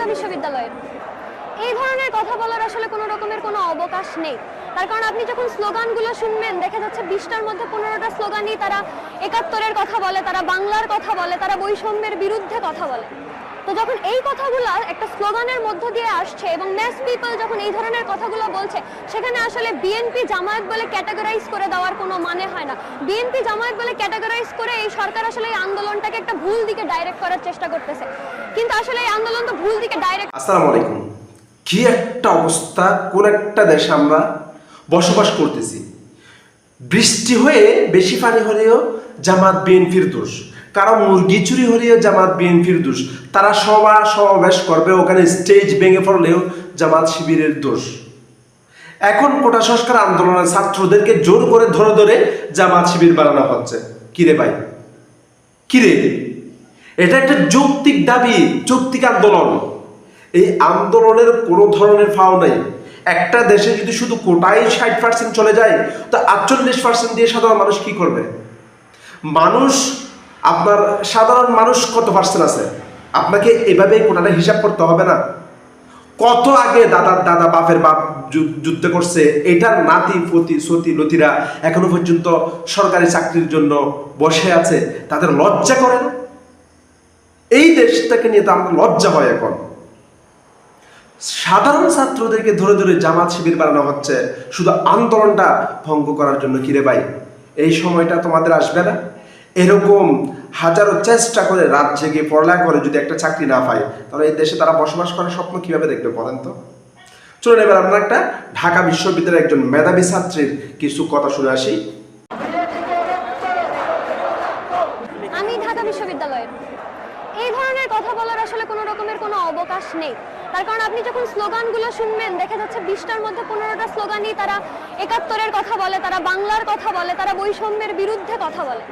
ঢাকা বিশ্ববিদ্যালয়ের। এই ধরনের কথা বলার আসলে কোনো রকমের কোনো অবকাশ নেই। তার কারণ আপনি যখন স্লোগানগুলো শুনবেন, দেখা যাচ্ছে বিশটার মধ্যে পনেরোটা স্লোগানই তারা একাত্তরের কথা বলে, তারা বাংলার কথা বলে, তারা বৈষম্যের বিরুদ্ধে কথা বলে। তো যখন এই কথাগুলো একটা স্লোগানের মধ্য দিয়ে আসছে এবং ম্যাস পিপল যখন এই ধরনের কথাগুলো বলছে, সেখানে আসলে বিএনপি জামায়াত বলে ক্যাটাগরাইজ করে দেওয়ার কোনো মানে হয় না। বিএনপি জামায়াত বলে ক্যাটাগরাইজ করে এই সরকার আসলে এই আন্দোলনটাকে একটা ভুল দিকে ডাইরেক্ট করার চেষ্টা করতেছে। কিন্তু আসলে এই আন্দোলন তো ভুল দিকে ডাইরেক্ট আসসালামু আলাইকুম। কি একটা অবস্থা, কোন একটা দেশে আমরা বসবাস করতেছি। বৃষ্টি হয়ে বেশি পানি হলেও জামাত বিএনপির দোষ। কারও মুরগি চুরি হলেও জামাত বিএনপির দোষ, তারা সভা সমাবেশ করবে, ওখানে স্টেজ ভেঙে পড়লেও জামাত শিবিরের দোষ। এখন কোটা সংস্কার আন্দোলনের ছাত্রদেরকে জোর করে ধরে ধরে জামাত শিবির বানানো হচ্ছে। কিরে ভাই? কিরে? এটা একটা যৌক্তিক দাবি, যৌক্তিক আন্দোলন। এই আন্দোলনের কোনো ধরনের ফাও নাই। একটা দেশে যদি শুধু কোটায় ষাট পার্সেন্ট চলে যায়, তো আটচল্লিশ পার্সেন্ট দিয়ে সাধারণ মানুষ কি করবে? মানুষ আপনার সাধারণ মানুষ কত পার্সেন্ট আছে? আপনাকে এভাবে কোটাটা হিসাব করতে হবে না। কত আগে দাদার দাদা বাপের বাপ যুদ্ধ করছে, এটার নাতি ফতি সতী, লতিরা এখনও পর্যন্ত সরকারি চাকরির জন্য বসে আছে, তাদের লজ্জা করে না? এই দেশটাকে নিয়ে তো আমাদের লজ্জা হয় এখন। সাধারণ ছাত্রদেরকে ধরে ধরে জামাত শিবির বানানো হচ্ছে, শুধু আন্দোলনটা ভঙ্গ করার জন্য কিরে ভাই? এই সময়টা তোমাদের আসবে না? এরকম হাজারো চেষ্টা করে রাত জেগে পড়ালেখা করে যদি একটা চাকরি না পায়, তাহলে এই দেশে তারা বসবাস করার স্বপ্ন কীভাবে দেখবে বলেন তো? চলুন এবার আমরা একটা ঢাকা বিশ্ববিদ্যালয়ের একজন মেধাবী ছাত্রীর কিছু কথা শুনে আসি। আমি ঢাকা বিশ্ববিদ্যালয়ের। এই ধরনের কথা বলার আসলে কোনো রকমের কোনো অবকাশ নেই। তার কারণ আপনি যখন স্লোগানগুলো শুনবেন, দেখা যাচ্ছে বিশটার মধ্যে পনেরোটা স্লোগানই তারা একাত্তরের কথা বলে, তারা বাংলার কথা বলে, তারা বৈষম্যের বিরুদ্ধে কথা বলে।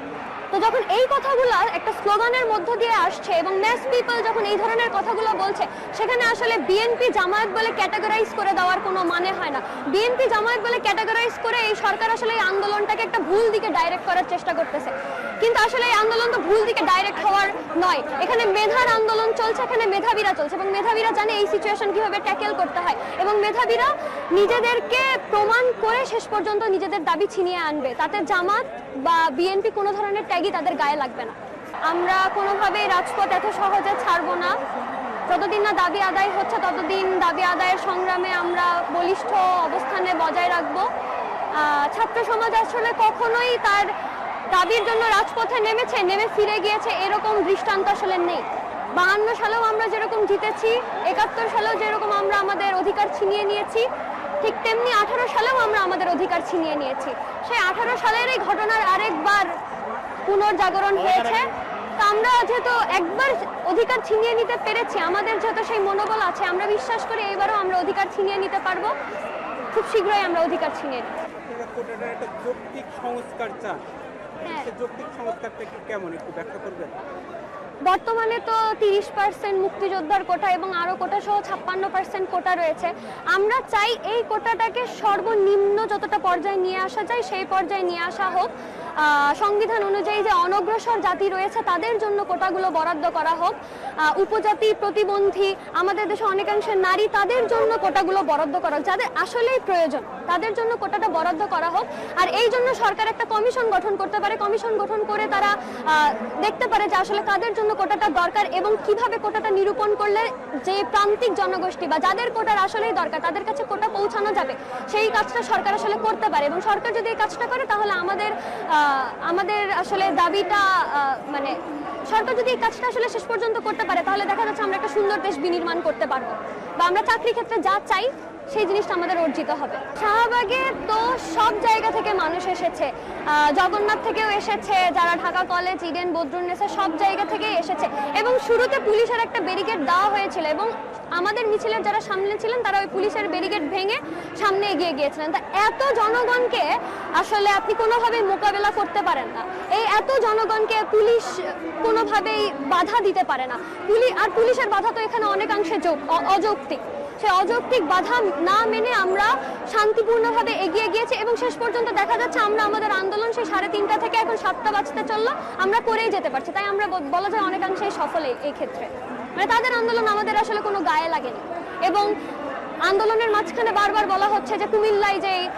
যখন এই কথাগুলো একটা স্লোগানের মধ্য দিয়ে আসছে এবং ম্যাস পিপল যখন এই ধরনের কথাগুলো বলছে, সেখানে আসলে বিএনপি জামায়াত বলে ক্যাটাগরাইজ করে দেওয়ার কোনো মানে হয় না। বিএনপি জামায়াত বলে ক্যাটাগরাইজ করে এই সরকার আসলে এই আন্দোলনটাকে একটা ভুল দিকে ডাইরেক্ট করার চেষ্টা করতেছে। কিন্তু আসলে এই আন্দোলন তো ভুল দিকে ডাইরেক্ট হওয়ার নয়। এখানে মেধার আন্দোলন চলছে, এখানে মেধাবীরা চলছে এবং মেধাবীরা জানে এই সিচুয়েশন কীভাবে ট্যাকেল করতে হয় এবং মেধাবীরা নিজেদেরকে প্রমাণ করে শেষ পর্যন্ত নিজেদের দাবি ছিনিয়ে আনবে। তাতে জামাত বা বিএনপি কোনো ধরনের ট্যাগই তাদের গায়ে লাগবে না। আমরা কোনোভাবেই রাজপথ এত সহজে ছাড়বো না। যতদিন না দাবি আদায় হচ্ছে, ততদিন দাবি আদায়ের সংগ্রামে আমরা বলিষ্ঠ অবস্থানে বজায় রাখব। ছাত্র সমাজ আসলে কখনোই তার দাবির জন্য রাজপথে নেমেছে, নেমে ফিরে গিয়েছে এরকম দৃষ্টান্ত আসলে নেই। বাহান্ন সালেও আমরা যেরকম জিতেছি, একাত্তর সালেও যেরকম আমরা আমাদের অধিকার ছিনিয়ে নিয়েছি, ঠিক তেমনি আঠারো সালেও আমরা আমাদের অধিকার ছিনিয়ে নিয়েছি। সেই আঠারো সালের এই ঘটনার আরেকবার পুনর্জাগরণ হয়েছে। তো আমরা যেহেতু একবার অধিকার ছিনিয়ে নিতে পেরেছি আমাদের যেহেতু সেই মনোবল আছে আমরা বিশ্বাস করি এবারও আমরা অধিকার ছিনিয়ে নিতে পারব। খুব শীঘ্রই আমরা অধিকার ছিনিয়ে নিই যৌক্তিক সংস্কার চান। হ্যাঁ। যৌক্তিক সংস্কারটা কেমন একটু ব্যাখ্যা করবেন? বর্তমানে তো তিরিশ পার্সেন্ট মুক্তিযোদ্ধার কোটা এবং আরও কোটা সহ ছাপ্পান্ন পার্সেন্ট কোটা রয়েছে। আমরা চাই এই কোটাটাকে সর্বনিম্ন যতটা পর্যায়ে নিয়ে আসা যায়, সেই পর্যায়ে নিয়ে আসা হোক। সংবিধান অনুযায়ী যে অনগ্রসর জাতি রয়েছে, তাদের জন্য কোটাগুলো বরাদ্দ করা হোক। উপজাতি, প্রতিবন্ধী, আমাদের দেশে অনেকাংশে নারী, তাদের জন্য কোটাগুলো বরাদ্দ করা হোক। যাদের আসলেই প্রয়োজন, তাদের জন্য কোটাটা বরাদ্দ করা হোক। আর এই জন্য সরকার একটা কমিশন গঠন করতে পারে। কমিশন গঠন করে তারা দেখতে পারে যে আসলে কাদের জন্য কোটাটা দরকার এবং কীভাবে কোটাটা নিরূপণ করলে যে প্রান্তিক জনগোষ্ঠী বা যাদের কোটার আসলেই দরকার, তাদের কাছে কোটা পৌঁছানো যাবে, সেই কাজটা সরকার আসলে করতে পারে এবং সরকার যদি এই কাজটা করে তাহলে আমাদের আমাদের আসলে দাবিটা মানে সরকার যদি এই কাজটা আসলে শেষ পর্যন্ত করতে পারে তাহলে দেখা যাচ্ছে আমরা একটা সুন্দর দেশ বিনির্মাণ করতে পারব বা আমরা চাকরি ক্ষেত্রে যা চাই সেই জিনিসটা আমাদের অর্জিত হবে। শাহবাগে তো সব জায়গা থেকে মানুষ এসেছে। জগন্নাথ থেকেও এসেছে, যারা ঢাকা কলেজ, ইডেন বদরুন্নেসা সব জায়গা থেকেই এসেছে। এবং শুরুতে পুলিশের একটা ব্যারিকেড দেওয়া হয়েছিল এবং আমাদের মিছিলের যারা সামনে ছিলেন, তারা ওই পুলিশের ব্যারিকেড ভেঙে সামনে এগিয়ে গিয়েছিলেন। তা এত জনগণকে আসলে আপনি কোনোভাবেই মোকাবেলা করতে পারেন না। এই এত জনগণকে পুলিশ কোনোভাবেই বাধা দিতে পারে না। পুলিশ আর পুলিশের বাধা তো এখানে অনেকাংশে অযৌক্তিক। সেই অযৌক্তিক বাধা না মেনে আমরা শান্তিপূর্ণভাবে এগিয়ে গিয়েছি এবং শেষ পর্যন্ত দেখা যাচ্ছে আমরা আমাদের আন্দোলন সেই সাড়ে তিনটা থেকে এখন সাতটা বাজতে চলল। আমরা করেই যেতে পারছি, তাই আমরা বলা যায় অনেকাংশেই সফল এই ক্ষেত্রে মানে তাদের আন্দোলন আমাদের আসলে কোনো গায়ে লাগেনি। এবং আন্দোলনের মাঝখানে বারবার বলা হচ্ছে যে কুমিল্লায় যে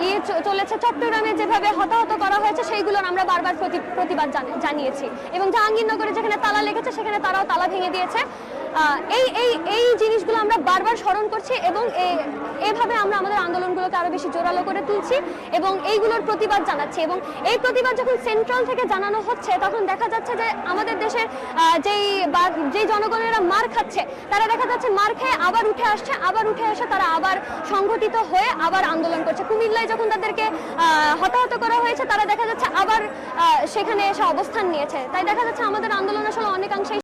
ইয়ে চলেছে, চট্টগ্রামে যেভাবে হতাহত করা হয়েছে, সেইগুলোর আমরা বারবার প্রতি- প্রতিবাদ জানিয়েছি। এবং জাহাঙ্গীরনগরে যেখানে তালা লেগেছে, সেখানে তারাও তালা ভেঙে দিয়েছে। এই এই এই জিনিসগুলো আমরা বারবার স্মরণ করছি এবং এভাবে আমরা আমাদের আন্দোলনগুলোকে আরও বেশি জোরালো করে তুলছি এবং এইগুলোর প্রতিবাদ জানাচ্ছি। এবং এই প্রতিবাদ যখন সেন্ট্রাল থেকে জানানো হচ্ছে, তখন দেখা যাচ্ছে যে আমাদের দেশের যেই বা, যেই জনগণেরা মার খাচ্ছে, তারা দেখা যাচ্ছে মার খেয়ে আবার উঠে আসছে আবার উঠে এসে তারা আবার সংঘটিত হয়ে আবার আন্দোলন করছে। কুমিল্লায় যখন তাদেরকে হতাহত করা হয়েছে, তারা দেখা যাচ্ছে আবার সেখানে এসে অবস্থান নিয়েছে। তাই দেখা যাচ্ছে আমাদের আন্দোলন আসলে অনেকাংশেই